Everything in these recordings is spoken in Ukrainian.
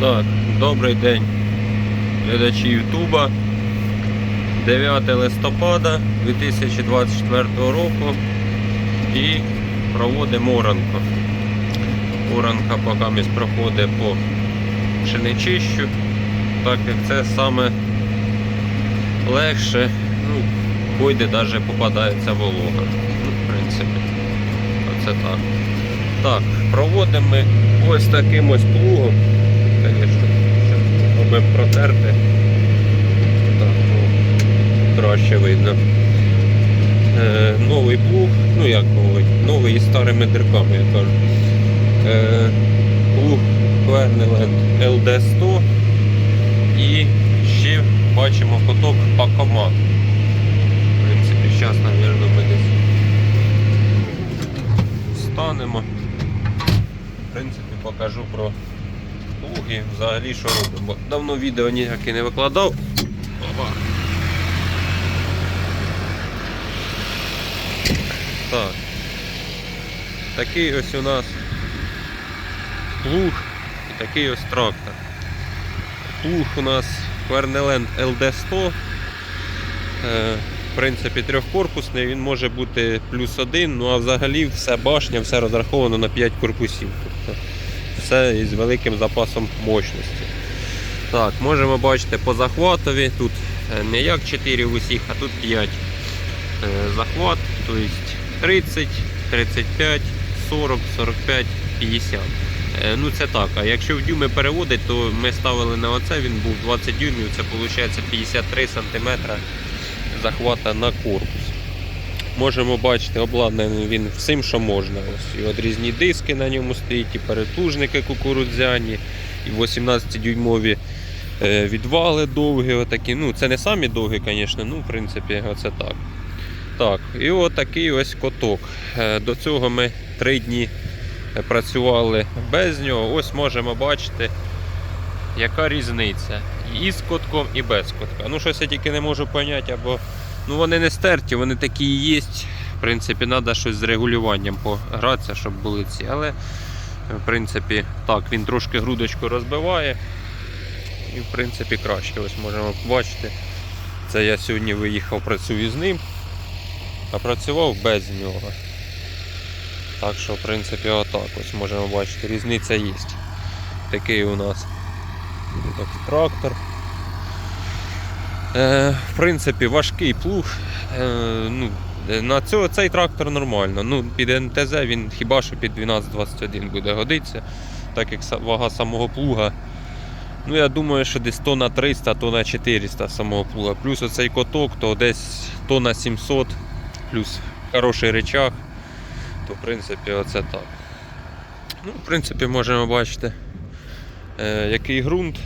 Так, добрий день, глядачі Ютуба. 9 листопада 2024 року і проводимо оранку. Оранка поки місь проходить по пшеничищу, так як це саме легше, ну, пойде навіть попадається волога. Ну, в принципі, оце так. Так, проводимо ми ось таким ось плугом. Звісно, робимо протерти. Так, ну, краще видно. Е, новий плуг, ну як новий, новий із старими дирками, я кажу. Е, плуг Квернеленд LD100 і ще бачимо коток Акомат. В принципі, зараз, мабуть, ми десь станемо. В принципі, покажу про і взагалі що робимо. Давно відео ніяке не викладав. Опа. Так. Такий ось у нас плуг і такий ось трактор. Плуг у нас Квернеленд LD100. Е, в принципі, трьохкорпусний, він може бути плюс один, ну а взагалі все башня, все розраховано на 5 корпусів. Тобто все із великим запасом мощності. Так, можемо бачити по захватові. Тут е, не як 4 в усіх, а тут 5 е, захват, тобто 30, 35, 40, 45, 50. Е, Ну це так, а якщо в дюйми переводить, то ми ставили на оце, він був 20 дюймів, це виходить 53 см захвата на корпус. Можемо бачити, обладнаний він всім, що можна. Ось і одрізні диски на ньому стоїть, і перетужники кукурудзяні, і 18-дюймові е, відвали довгі. Отакі. Ну, це не самі довгі, звісно, ну, в принципі, оце так. Так, і отакий ось коток. Е, До цього ми три дні е, працювали без нього. Ось можемо бачити, яка різниця. І з котком, і без котка. Ну, щось я тільки не можу поняти, або ну, вони не стерті, вони такі і є. В принципі, треба щось з регулюванням погратися, щоб були ці. Але, в принципі, так, він трошки грудочку розбиває. І, в принципі, краще. Ось можемо побачити. Це я сьогодні виїхав, працюю з ним, а працював без нього. Так що, в принципі, отак ось можемо бачити, різниця є. Такий у нас трактор. Е, в принципі, важкий плуг. Е, ну, на цього, цей трактор нормально. Ну, під НТЗ він хіба що під 12-21 буде годитися, так як вага самого плуга. Ну, я думаю, що десь тонна 300, тонна 400 самого плуга. Плюс оцей коток, то десь тонна 700, плюс хороший речах. То в принципі оце так. Ну, в принципі, можемо бачити, е, який ґрунт.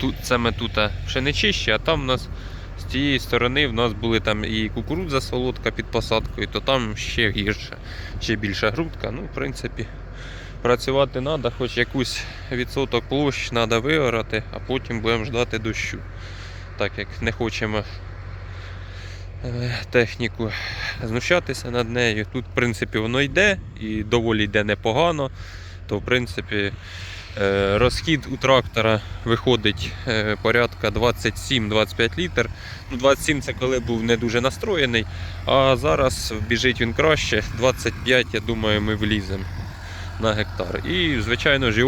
Тут ми тут пшеничище, а там у нас з тієї сторони в нас були там і кукурудза солодка під посадкою, то там ще гірше, ще більша грудка. Ну, в принципі, працювати треба, хоч якусь відсоток площ треба виорати, а потім будемо ждати дощу. Так як не хочемо е, техніку знущатися над нею. Тут, в принципі, воно йде і доволі йде непогано, то в принципі. Е, Розхід у трактора виходить е, порядка 27-25 літр. Ну, 27 це коли був не дуже настроєний, а зараз біжить він краще. 25, я думаю, ми вліземо на гектар. І, звичайно ж, і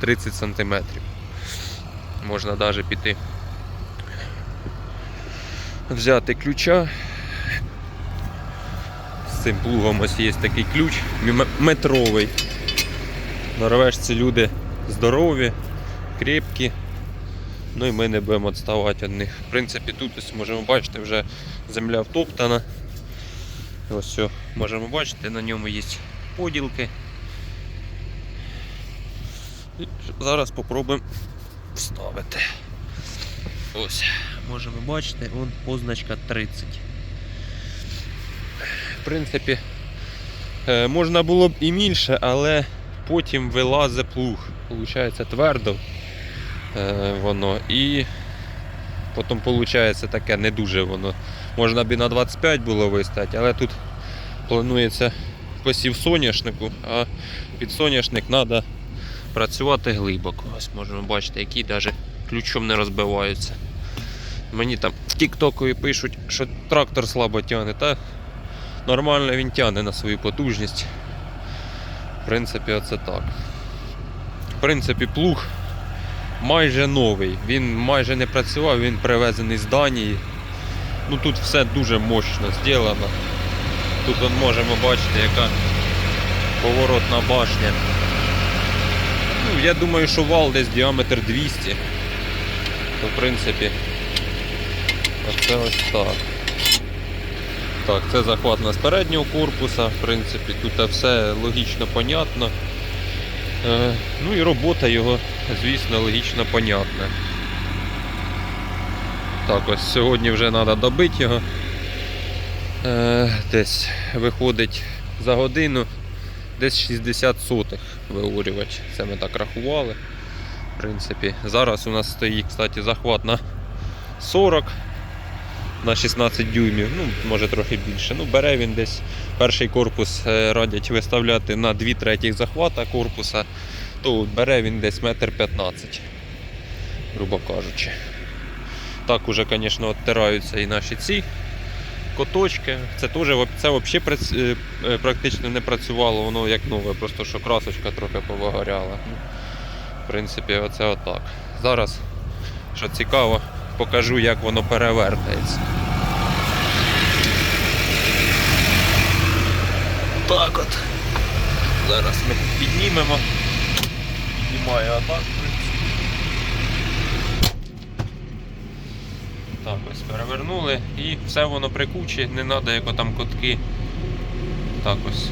30 см. Можна навіть піти взяти ключа. З цим плугом ось є такий ключ метровий. Норвежці люди здорові, крепкі. Ну і ми не будемо відставати від них. В принципі, тут ось можемо бачити, вже земля втоптана. Ось все, можемо бачити, на ньому є поділки. І зараз спробуємо вставити. Ось, можемо бачити, вон позначка 30. В принципі, е, можна було б і більше, але потім вилазить плуг. Получається твердо е, воно. І потім виходить таке не дуже воно. Можна б і на 25 було вистати, але тут планується посів соняшнику, а під соняшник треба працювати глибоко. Ось можемо бачити, які навіть ключом не розбиваються. Мені там в Тіктокові пишуть, що трактор слабо тягне, та нормально він тягне на свою потужність. В принципі, оце так. В принципі, плуг майже новий. Він майже не працював, він привезений з Данії. Ну тут все дуже мощно зроблено. Тут от можемо бачити, яка поворотна башня. Ну, я думаю, що вал десь діаметр 200. То в принципі, оце ось так. Так, це захват на з переднього корпуса, в принципі, тут все логічно понятно. Е, ну і робота його, звісно, логічно понятна. Так, ось сьогодні вже треба добити його. Е, десь виходить за годину десь 60 сотих виорювач. Це ми так рахували. В принципі, зараз у нас стоїть, кстати, захват на 40 на 16 дюймів, ну, може трохи більше. Ну, бере він десь перший корпус е, радять виставляти на 2 третіх захвата корпуса, то бере він десь метр 15, грубо кажучи. Так уже, звісно, відтираються і наші ці коточки. Це теж це взагалі практично не працювало, воно як нове, просто що красочка трохи повигоряла. Ну, В принципі, оце отак. Зараз, що цікаво, покажу, як воно перевертається. Так от. Зараз ми піднімемо. Піднімаю принципі. Так, ось перевернули і все воно при кучі, не треба як там котки. Так ось.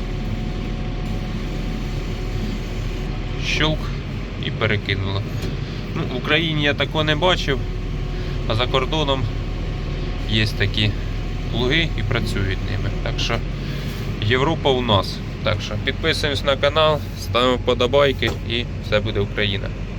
Щелк і перекинуло. Ну, в Україні я такого не бачив, а за кордоном є такі плуги і працюють ними. Так що Європа у нас. Так що підписуємось на канал, ставимо вподобайки і все буде Україна.